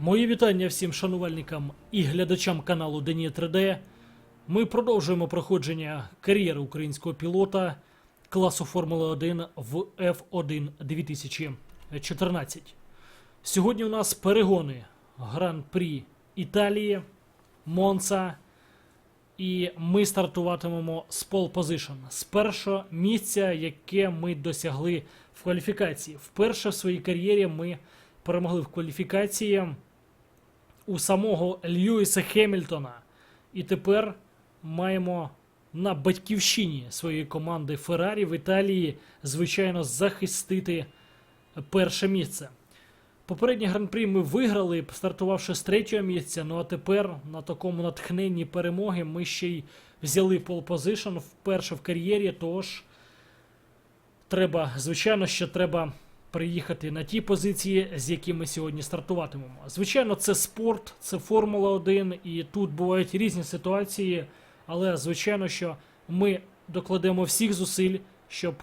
Мої вітання всім шанувальникам і глядачам каналу Дені 3D. Ми продовжуємо проходження кар'єри українського пілота класу Формули 1 в F1 2014. Сьогодні у нас перегони Гран-прі Італії, Монца. І ми стартуватимемо з пол позишн, з першого місця, яке ми досягли в кваліфікації. Вперше в своїй кар'єрі ми перемогли в кваліфікації у самого Льюіса Хемільтона. І тепер маємо на батьківщині своєї команди Феррарі в Італії, звичайно, захистити перше місце. Попередній гран-прі ми виграли, стартувавши з третього місця. Ну а тепер на такому натхненні перемоги ми ще й взяли пол позишн вперше в кар'єрі. Тож треба, звичайно, що треба приїхати на ті позиції, з якими сьогодні стартуватимемо. Звичайно, це спорт, це Формула 1, і тут бувають різні ситуації, але звичайно, що ми докладемо всіх зусиль, щоб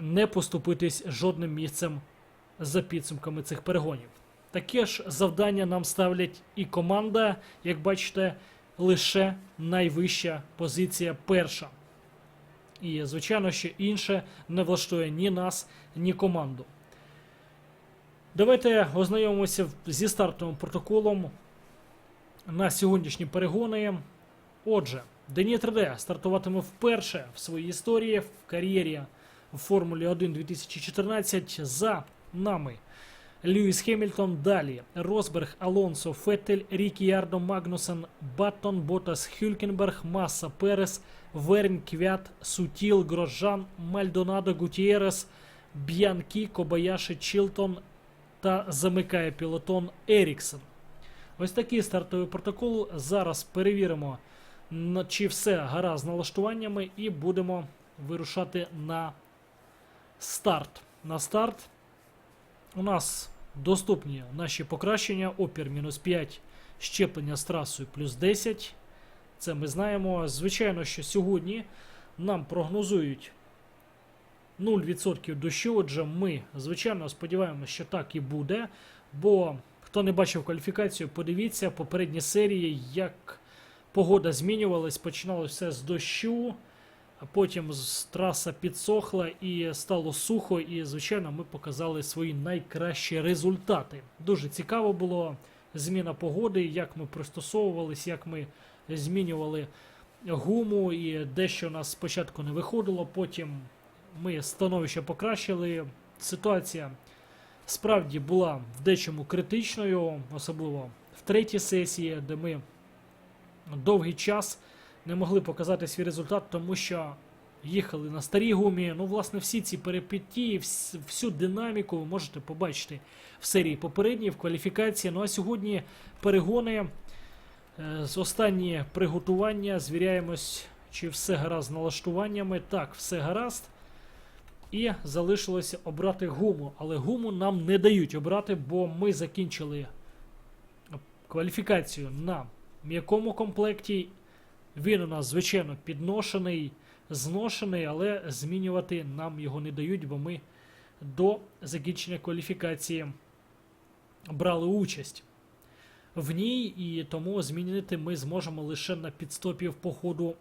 не поступитись жодним місцем за підсумками цих перегонів. Таке ж завдання нам ставлять і команда, як бачите, лише найвища позиція перша. І, звичайно, що інше не влаштує ні нас, ні команду. Давайте ознайомимося зі стартовим протоколом на сьогоднішні перегони. Отже, Дені 3D стартуватиме вперше в своїй історії в кар'єрі в Формулі 1 2014 за нами. Льюіс Хемільтон далі. Росберг, Алонсо, Феттель, Рікіярдо, Магнусен, Баттон, Ботас, Хюлькенберг, Масса, Перес, Вернь, Квят, Сутіл, Грожан, Мальдонадо, Гутієрес, Б'янкі, Кобаяши, Чілтон та замикає пілотон Еріксон. Ось такий стартовий протокол. Зараз перевіримо, чи все гаразд з налаштуваннями, і будемо вирушати на старт. На старт у нас доступні наші покращення. Опір мінус 5, щеплення з трасою плюс 10. Це ми знаємо. Звичайно, що сьогодні нам прогнозують 0% дощу. Отже, ми, звичайно, сподіваємося, що так і буде. Бо хто не бачив кваліфікацію, подивіться попередні серії, як погода змінювалась. Починалося все з дощу. Потім траса підсохла і стало сухо, і, звичайно, ми показали свої найкращі результати. Дуже цікаво було зміна погоди, як ми пристосовувались, як ми змінювали гуму, і дещо у нас спочатку не виходило, потім ми становище покращили. Ситуація справді була в дечому критичною, особливо в третій сесії, де ми довгий час не могли показати свій результат, тому що їхали на старій гумі. Ну, власне, всі ці перипетії, всю динаміку ви можете побачити в серії попередній, в кваліфікації. Ну а сьогодні перегони. Е, З останні приготування звіряємось, чи все гаразд з налаштуваннями. Так, все гаразд. І залишилося обрати гуму. Але гуму нам не дають обрати, бо ми закінчили кваліфікацію на м'якому комплекті. Він у нас, звичайно, підношений, зношений, але змінювати нам його не дають, бо ми до закінчення кваліфікації брали участь в ній, і тому змінити ми зможемо лише на підстопі в походу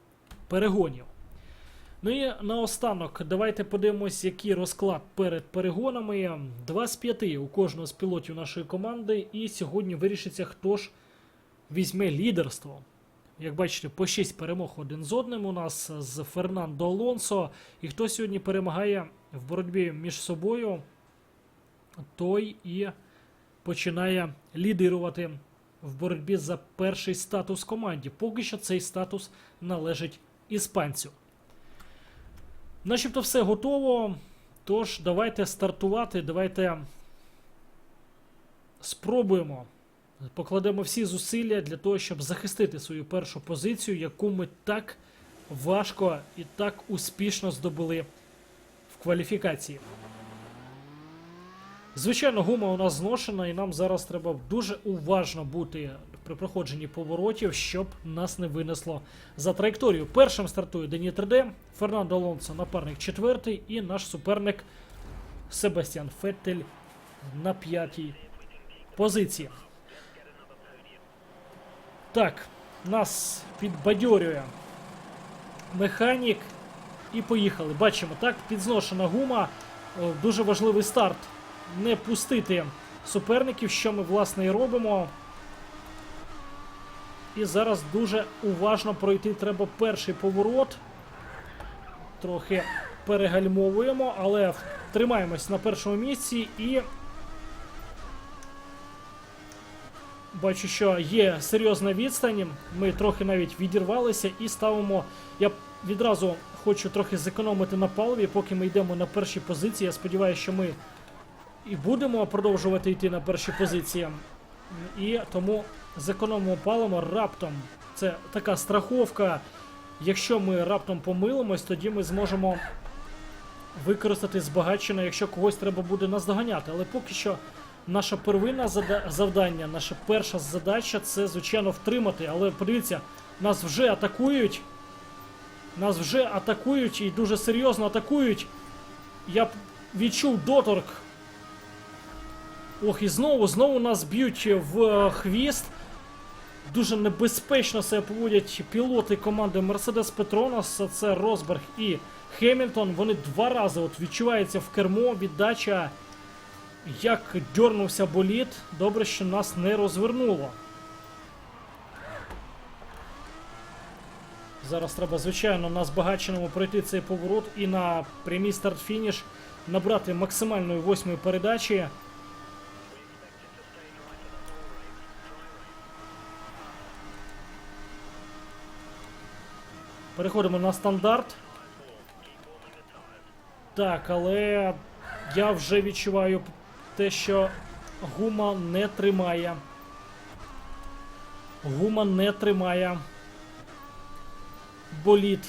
перегонів. Ну і наостанок, давайте подивимось, який розклад перед перегонами. Два з п'яти у кожного з пілотів нашої команди, і сьогодні вирішиться, хто ж візьме лідерство. Як бачите, по 6 перемог один з одним у нас з Фернандо Алонсо. І хто сьогодні перемагає в боротьбі між собою, той і починає лідирувати в боротьбі за перший статус команді. Поки що цей статус належить іспанцю. Начебто все готово. Тож, давайте стартувати, давайте спробуємо. Покладемо всі зусилля для того, щоб захистити свою першу позицію, яку ми так важко і так успішно здобули в кваліфікації. Звичайно, гума у нас зношена, і нам зараз треба дуже уважно бути при проходженні поворотів, щоб нас не винесло за траєкторію. Першим стартує Дені 3D, Фернандо Алонсо напарник четвертий, і наш суперник Себастьян Феттель на п'ятій позиції. Так, нас підбадьорює механік. І поїхали. Бачимо, так, підзношена гума. Дуже важливий старт. Не пустити суперників, що ми, власне, і робимо. І зараз дуже уважно пройти треба перший поворот. Трохи перегальмовуємо, але тримаємось на першому місці і. Бачу, що є серйозна відстань. Ми трохи навіть відірвалися і ставимо. Я відразу хочу трохи зекономити на паливі, поки ми йдемо на перші позиції. Я сподіваюся, що ми і будемо продовжувати йти на перші позиції. І тому зекономимо паливо раптом. Це така страховка. Якщо ми раптом помилимось, тоді ми зможемо використати збагачене, якщо когось треба буде наздоганяти. Але поки що наша первинна зада- завдання, наша перша задача це, звичайно, втримати. Але подивіться, нас вже атакують. Нас вже атакують і дуже серйозно атакують. Я відчув доторк. Ох, і знову, знову нас б'ють в е, хвіст. Дуже небезпечно себе поводять пілоти команди Mercedes Petronas. Це Росберг і Хемільтон. Вони два рази от відчувається в кермо віддача. Як дьорнувся боліт. Добре, що нас не розвернуло. Зараз треба, звичайно, на збагаченому пройти цей поворот і на прямій старт-фініш набрати максимальної восьмої передачі. Переходимо на стандарт. Так, але я вже відчуваю те, що гума не тримає. Гума не тримає. Боліт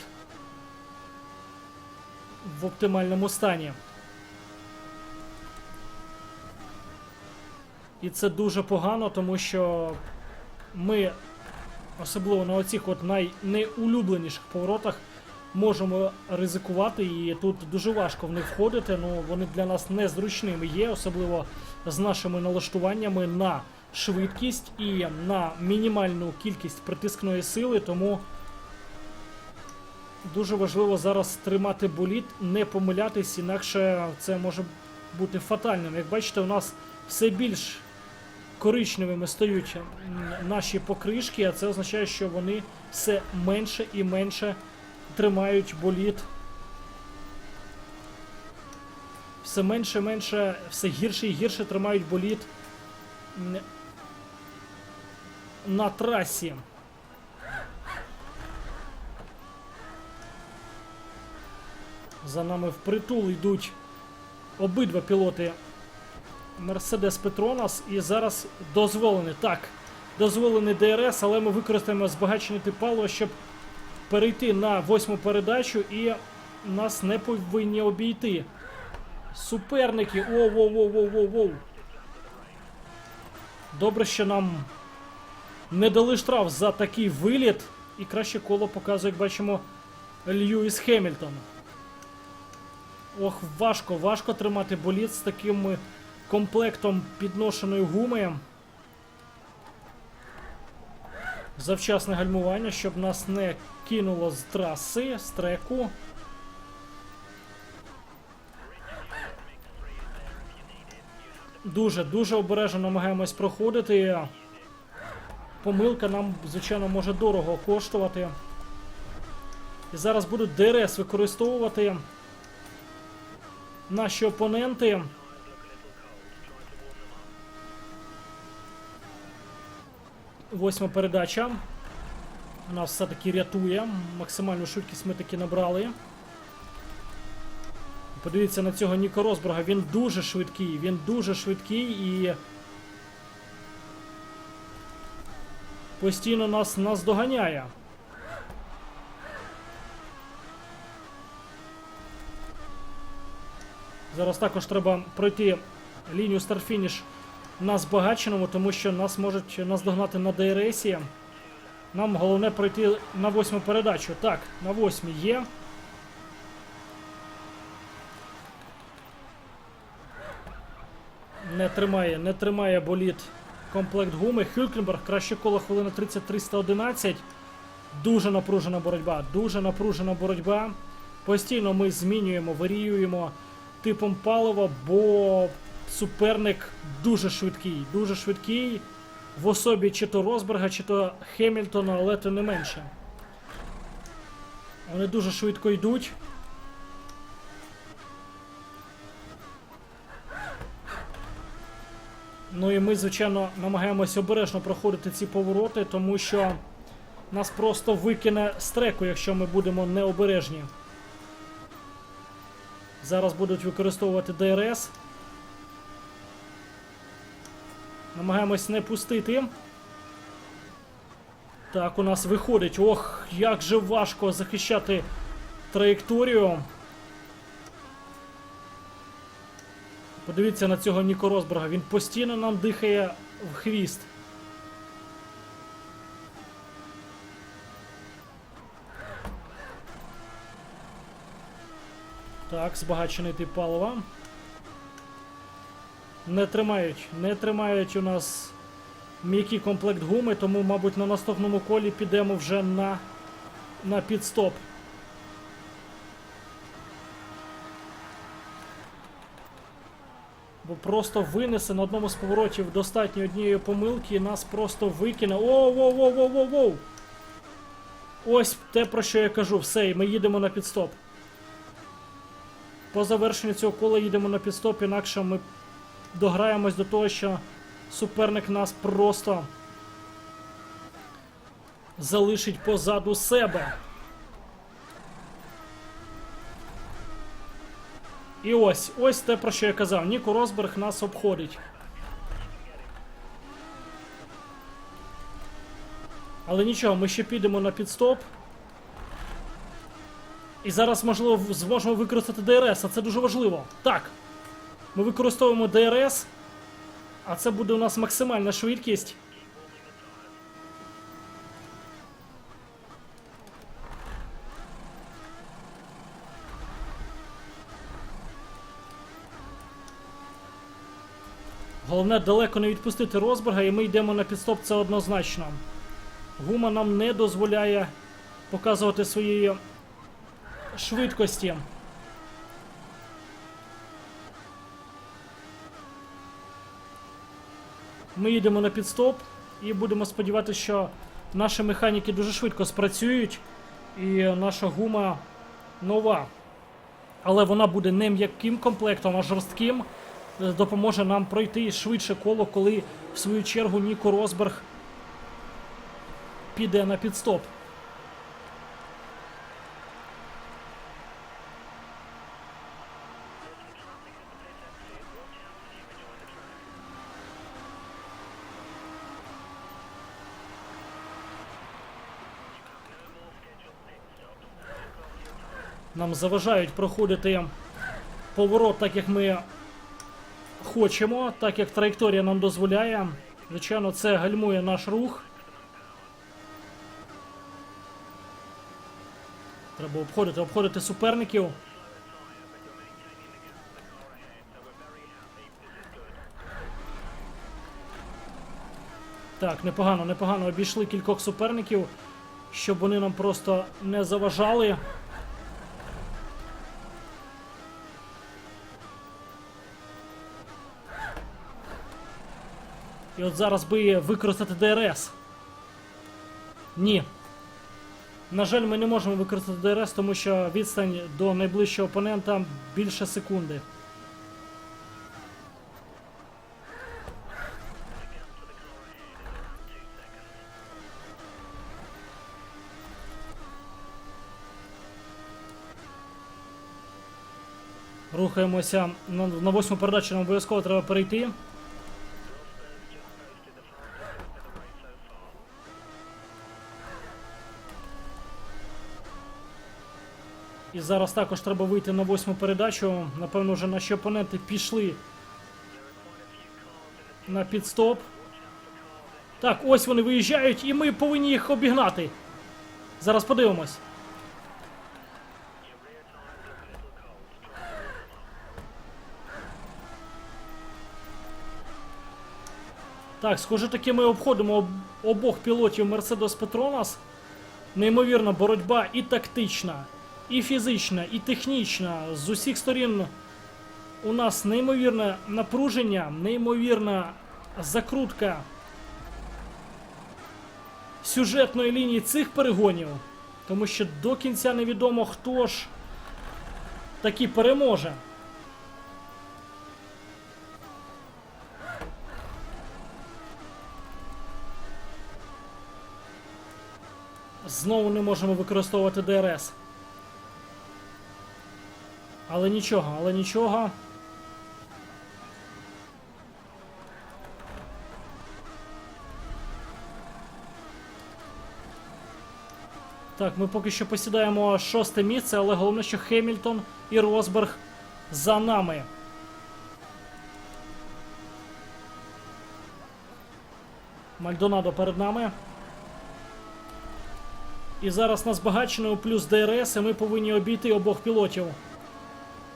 в оптимальному стані. І це дуже погано, тому що ми, особливо на оцих от найнеулюбленіших поворотах, можемо ризикувати, і тут дуже важко в них входити. Ну вони для нас незручними є, особливо з нашими налаштуваннями на швидкість і на мінімальну кількість притискної сили, тому. Дуже важливо зараз тримати боліт, не помилятись, інакше це може бути фатальним. Як бачите, у нас все більш коричневими стають наші покришки, а це означає, що вони все менше і менше тримають боліт. Все менше і менше, все гірше і гірше тримають боліт на трасі. За нами впритул йдуть обидва пілоти Mercedes Petronas. І зараз дозволений. Так, дозволений ДРС, але ми використаємо збагачене тип палива, щоб перейти на восьму передачу і нас не повинні обійти. Суперники. Воу-воу-воу-воу-воу. Добре, що нам не дали штраф за такий виліт. І краще коло показує, як бачимо, Льюіс Хемільтон. Ох, важко, важко тримати боліт з таким е, комплектом підношеної гуми. Завчасне гальмування, щоб нас не кинуло з траси, з треку. Дуже, дуже обережно намагаємось проходити. Помилка нам, звичайно, може дорого коштувати. І зараз будуть ДРС використовувати наші опоненти. Восьма передача. Нас все-таки рятує. Максимальну швидкість ми таки набрали. Подивіться на цього Ніко Росберга. Він дуже швидкий. Він дуже швидкий і. Постійно нас наздоганяє. Зараз також треба пройти лінію старт-фініш на збагаченому, тому що нас можуть наздогнати на ДРСі. Нам головне пройти на восьму передачу. Так, на восьмій є. Не тримає, не тримає боліт комплект гуми. Хюлькенберг, краще коло хвилина 30-311. Дуже напружена боротьба, дуже напружена боротьба. Постійно ми змінюємо, варіюємо типом палива, бо суперник дуже швидкий, дуже швидкий. В особі чи то Росберга, чи то Хемільтона, але тим не менше. Вони дуже швидко йдуть. Ну і ми, звичайно, намагаємося обережно проходити ці повороти, тому що нас просто викине з треку, якщо ми будемо необережні. Зараз будуть використовувати ДРС. Намагаємось не пустити. Так, у нас виходить. Ох, як же важко захищати траєкторію. Подивіться на цього Ніко Росберга. Він постійно нам дихає в хвіст. Так, збагачений тип палива. Не тримають, не тримають у нас м'який комплект гуми, тому, мабуть, на наступному колі підемо вже на, на підстоп. Бо просто винесе на одному з поворотів достатньо однієї помилки і нас просто викине. Оу-воу-воу-воу-воу-воу! Ось те, про що я кажу. Все, і ми їдемо на підстоп. По завершенню цього кола їдемо на підстоп, інакше ми дограємось до того, що суперник нас просто залишить позаду себе. І ось, ось те, про що я казав. Ніко Росберг нас обходить. Але нічого, ми ще підемо на підстоп. І зараз, можливо, зможемо використати ДРС, а це дуже важливо. Так. Ми використовуємо ДРС, а це буде у нас максимальна швидкість. Головне далеко не відпустити Росберга, і ми йдемо на підстоп, це однозначно. Гума нам не дозволяє показувати свої швидкості. Ми їдемо на підстоп і будемо сподіватися, що наші механіки дуже швидко спрацюють, і наша гума нова. Але вона буде не м'яким комплектом, а жорстким. Е, Допоможе нам пройти швидше коло, коли в свою чергу Ніко Розберг піде на підстоп. Заважають проходити поворот так, як ми хочемо, так як траєкторія нам дозволяє. Звичайно, це гальмує наш рух. Треба обходити, обходити суперників. Так, непогано, непогано обійшли кількох суперників, щоб вони нам просто не заважали. І от зараз би використати ДРС. Ні. На жаль, ми не можемо використати ДРС, тому що відстань до найближчого опонента більше секунди. Рухаємося на, восьму передачу, нам обов'язково треба перейти. Зараз також треба вийти на восьму передачу. Напевно, вже наші опоненти пішли на підстоп. Так, ось вони виїжджають, і ми повинні їх обігнати. Зараз подивимось. Так, схоже, таки ми обходимо об- обох пілотів Мерседес Петронас. Неймовірна боротьба і тактична, і фізична, і технічна. З усіх сторін у нас неймовірне напруження, неймовірна закрутка сюжетної лінії цих перегонів. Тому що до кінця невідомо, хто ж таки переможе. Знову не можемо використовувати ДРС. Але нічого, але нічого. Так, ми поки що посідаємо шосте місце, але головне, що Хемільтон і Росберг за нами. Мальдонадо перед нами. І зараз нас багачено у плюс ДРС, і ми повинні обійти обох пілотів.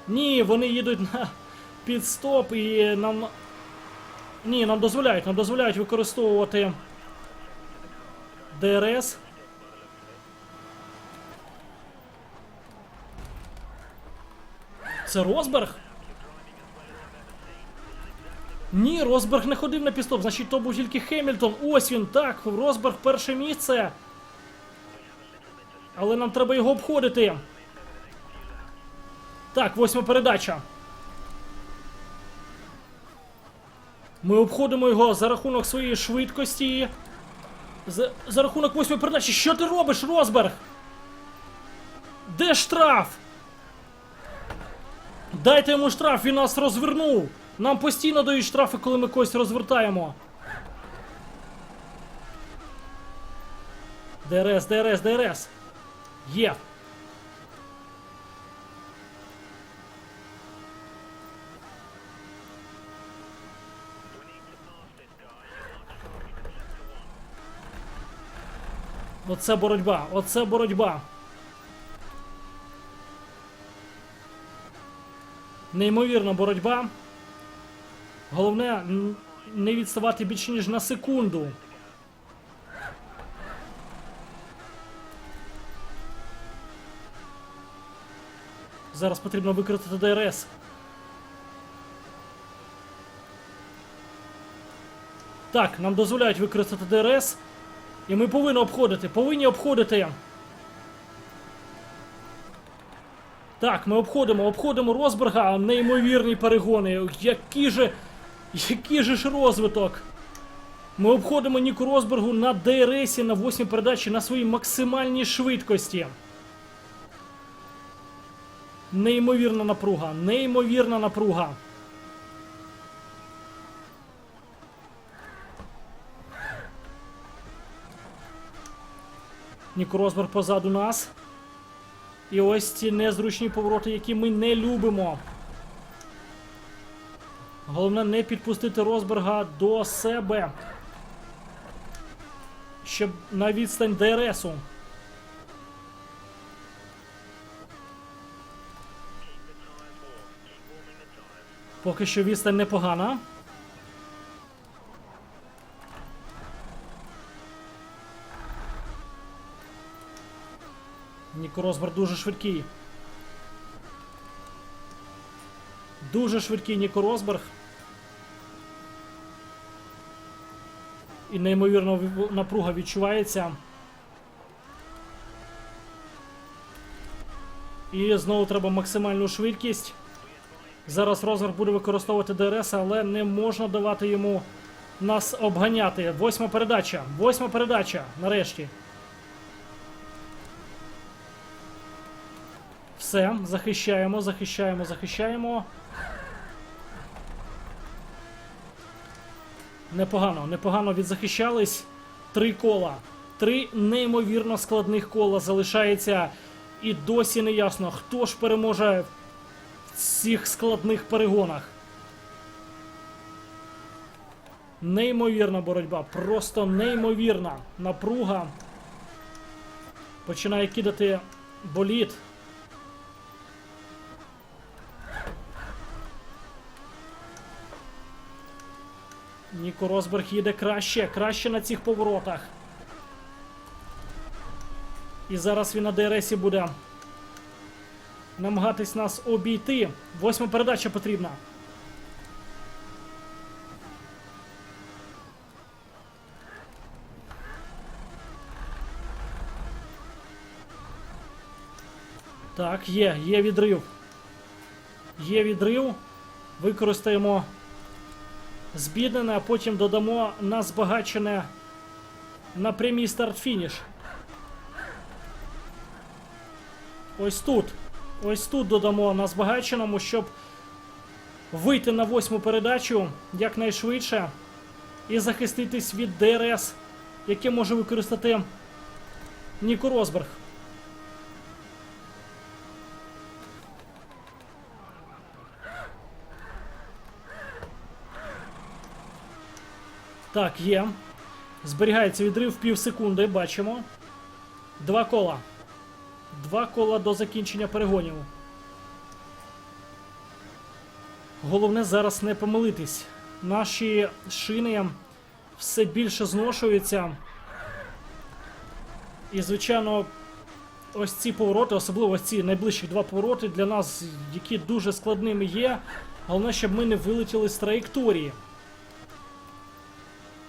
Ні, вони їдуть на підстоп і нам. Ні, нам дозволяють, нам дозволяють використовувати ДРС. Це Росберг? Ні, Росберг не ходив на підстоп, значить то був тільки Хемільтон. Ось він, так, Росберг перше місце. Але нам треба його обходити. Так, восьма передача. Ми обходимо його за рахунок своєї швидкості. За, за рахунок восьмої передачі. Що ти робиш, Росберг? Де штраф? Дайте йому штраф, він нас розвернув. Нам постійно дають штрафи, коли ми когось розвертаємо. ДРС, ДРС, ДРС. Є. Оце боротьба, оце боротьба. Неймовірна боротьба. Головне не відставати більше ніж на секунду. Зараз потрібно використати ДРС. Так, нам дозволяють використати ДРС. І ми повинні обходити. Повинні обходити. Так, ми обходимо, обходимо Росберга, неймовірні перегони. Які же. Який же ж розвиток? Ми обходимо Ніку Росбергу на ДРСі на 8 передачі на своїй максимальній швидкості. Неймовірна напруга, неймовірна напруга. Ніко Росберг позаду нас. І ось ці незручні повороти, які ми не любимо. Головне не підпустити Росберга до себе. Щоб на відстань ДРСу. Поки що відстань непогана. Ніко Росберг дуже швидкий. Дуже швидкий Ніко Росберг. І неймовірно напруга відчувається. І знову треба максимальну швидкість. Зараз Росберг буде використовувати ДРС, але не можна давати йому нас обганяти. Восьма передача. Восьма передача. Нарешті. Все, захищаємо, захищаємо, захищаємо. Непогано, непогано відзахищались. Три кола. Три неймовірно складних кола залишається. І досі не ясно, хто ж переможе в цих складних перегонах. Неймовірна боротьба, просто неймовірна напруга. Починає кидати боліт. Ніко Росберг їде краще, краще на цих поворотах. І зараз він на ДРСі буде намагатись нас обійти. Восьма передача потрібна. Так, є, є відрив. Є відрив. Використаємо збіднене, а потім додамо на збагачене на прямій старт-фініш. Ось тут. Ось тут додамо на збагаченому, щоб вийти на восьму передачу якнайшвидше і захиститись від ДРС, яке може використати Ніко Росберг. Так, є. Зберігається відрив пів секунди, бачимо. Два кола. Два кола до закінчення перегонів. Головне зараз не помилитись. Наші шини все більше зношуються. І, звичайно, ось ці повороти, особливо ось ці найближчі два повороти для нас, які дуже складними є. Головне, щоб ми не вилетіли з траєкторії.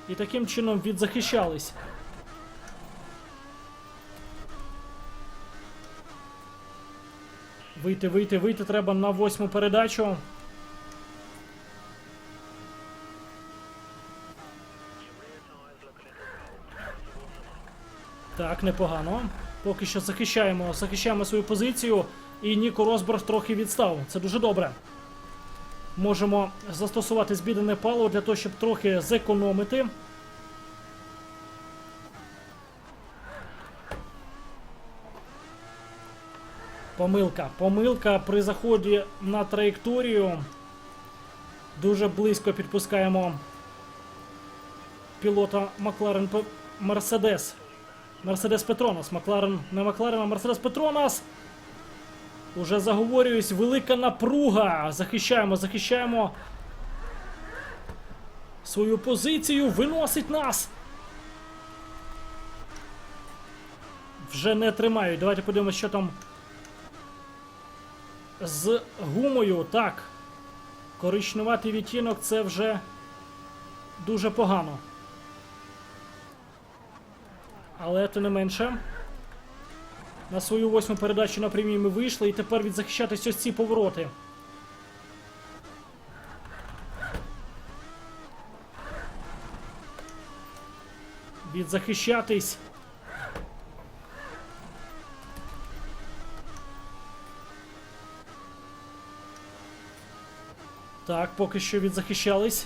І таким чином відзахищались. Вийти, вийти, вийти треба на восьму передачу. Так, непогано. Поки що захищаємо, захищаємо свою позицію. І Ніко Росберг трохи відстав. Це дуже добре. Можемо застосувати збідене паливо для того, щоб трохи зекономити. Помилка. Помилка при заході на траєкторію. Дуже близько підпускаємо пілота Макларен Мерседес. Мерседес Петронас. Макларен не Макларен, а Мерседес Петронас. Уже заговорююсь, велика напруга. Захищаємо, захищаємо свою позицію. Виносить нас. Вже не тримають. Давайте подивимося, що там з гумою. Так. Коричневатий відтінок це вже дуже погано. Але тим не менше. На свою восьму передачу на прямій ми вийшли і тепер відзахищатись ось ці повороти. Відзахищатись. Так, поки що відзахищались.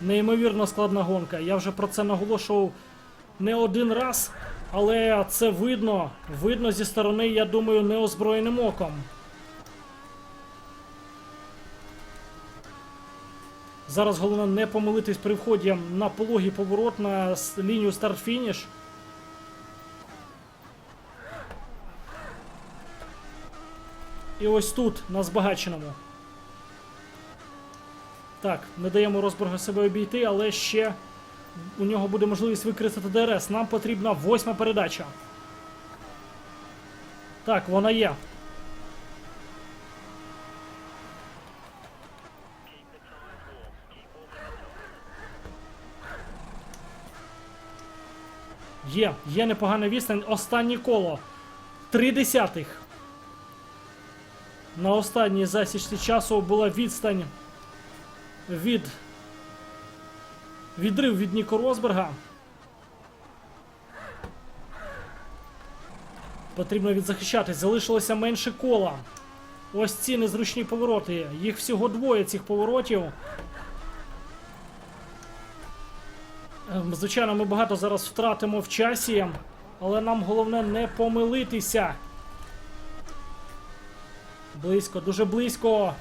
Неймовірно складна гонка. Я вже про це наголошував не один раз, але це видно. Видно зі сторони, я думаю, неозброєним оком. Зараз головне не помилитись при вході на пологий поворот на лінію старт-фініш. І ось тут, на збагаченому. Так, не даємо Росбергу себе обійти, але ще у нього буде можливість використати ДРС. Нам потрібна восьма передача. Так, вона є. Є, є непогана відстань. Останнє коло. Три десятих. На останній засічці часу була відстань від відрив від Ніко Росберга. Потрібно відзахищатись. Залишилося менше кола. Ось ці незручні повороти. Їх всього двоє цих поворотів. Ем, Звичайно, ми багато зараз втратимо в часі, але нам головне не помилитися. Близько, дуже близько.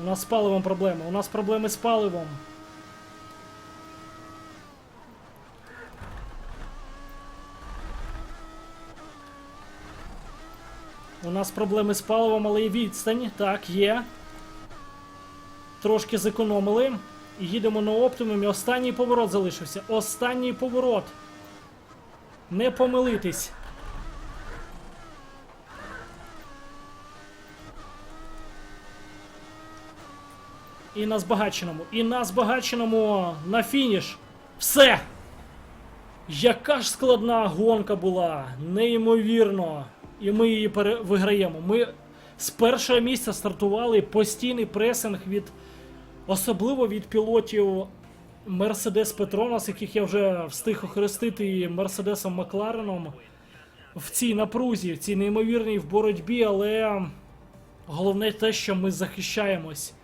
У нас з паливом проблеми. У нас проблеми з паливом. У нас проблеми з паливом, але і відстань. Так, є. трошки зекономили. І їдемо на оптимумі. Останній поворот залишився. Останній поворот. Не помилитись. І на збагаченому. І на збагаченому на фініш. Все! Яка ж складна гонка була, неймовірно. І ми її виграємо. Ми з першого місця стартували постійний пресинг від особливо від пілотів Mercedes Petronas, яких я вже встиг охрестити Мерседесом Маклареном в цій напрузі, в цій неймовірній в боротьбі, але головне те, що ми захищаємось.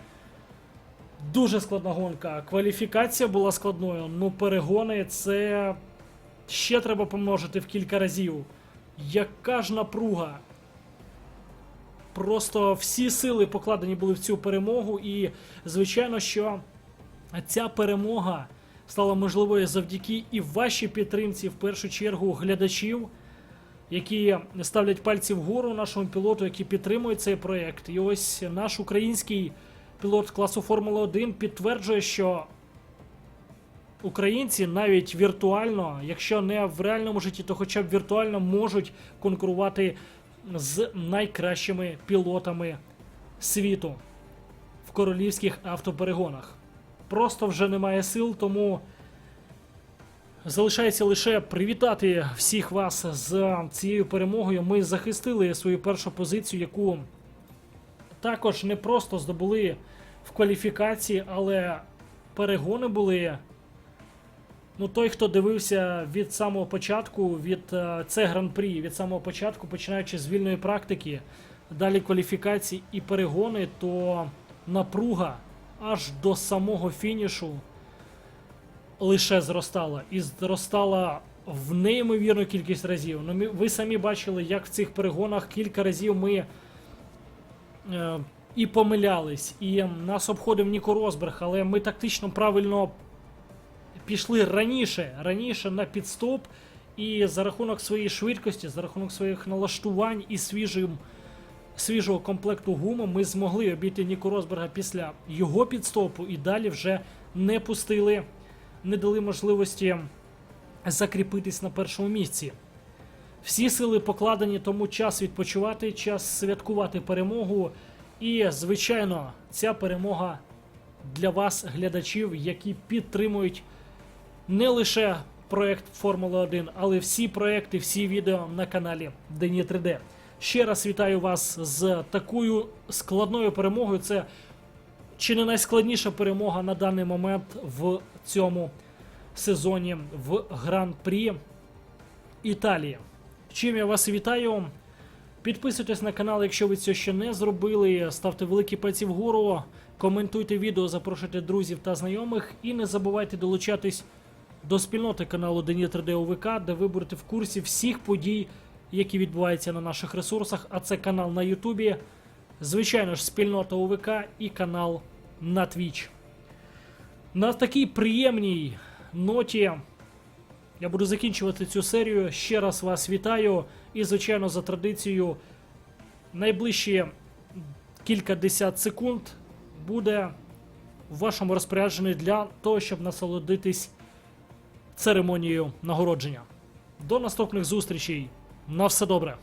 Дуже складна гонка. Кваліфікація була складною. Ну, перегони це ще треба помножити в кілька разів. Яка ж напруга? Просто всі сили покладені були в цю перемогу, і звичайно, що ця перемога стала можливою завдяки і вашій підтримці, в першу чергу, глядачів, які ставлять пальці вгору нашому пілоту, які підтримують цей проект. І ось наш український пілот класу Формули 1 підтверджує, що українці навіть віртуально, якщо не в реальному житті, то хоча б віртуально можуть конкурувати з найкращими пілотами світу в королівських автоперегонах. Просто вже немає сил, тому залишається лише привітати всіх вас з цією перемогою. Ми захистили свою першу позицію, яку також не просто здобули в кваліфікації, але перегони були. Ну, той, хто дивився від самого початку, від е, це гран-прі, від самого початку, починаючи з вільної практики, далі кваліфікації і перегони, то напруга аж до самого фінішу лише зростала. І зростала в неймовірну кількість разів. Ну, мі- ви самі бачили, як в цих перегонах кілька разів ми е, і помилялись, і нас обходив Ніко Росберг, але ми тактично правильно пішли раніше, раніше на підстоп, і за рахунок своєї швидкості, за рахунок своїх налаштувань і свіжим, свіжого комплекту гуми ми змогли обійти Ніко Росберга після його підстопу і далі вже не пустили, не дали можливості закріпитись на першому місці. Всі сили покладені, тому час відпочивати, час святкувати перемогу. І, звичайно, ця перемога для вас, глядачів, які підтримують не лише проект Формула 1, але всі проекти, всі відео на каналі Дені 3D. Ще раз вітаю вас з такою складною перемогою. Це чи не найскладніша перемога на даний момент в цьому сезоні в Гран-прі Італії. Чим я вас вітаю. Підписуйтесь на канал, якщо ви це ще не зробили. Ставте великі пальці вгору, коментуйте відео, запрошуйте друзів та знайомих. І не забувайте долучатись до спільноти каналу Дені 3D УВК, де ви будете в курсі всіх подій, які відбуваються на наших ресурсах. А це канал на Ютубі, звичайно ж, спільнота УВК і канал на Twitch. На такій приємній ноті я буду закінчувати цю серію. Ще раз вас вітаю. І, звичайно, за традицією, найближчі кілька десят секунд буде в вашому розпорядженні для того, щоб насолодитись церемонією нагородження. До наступних зустрічей. На все добре.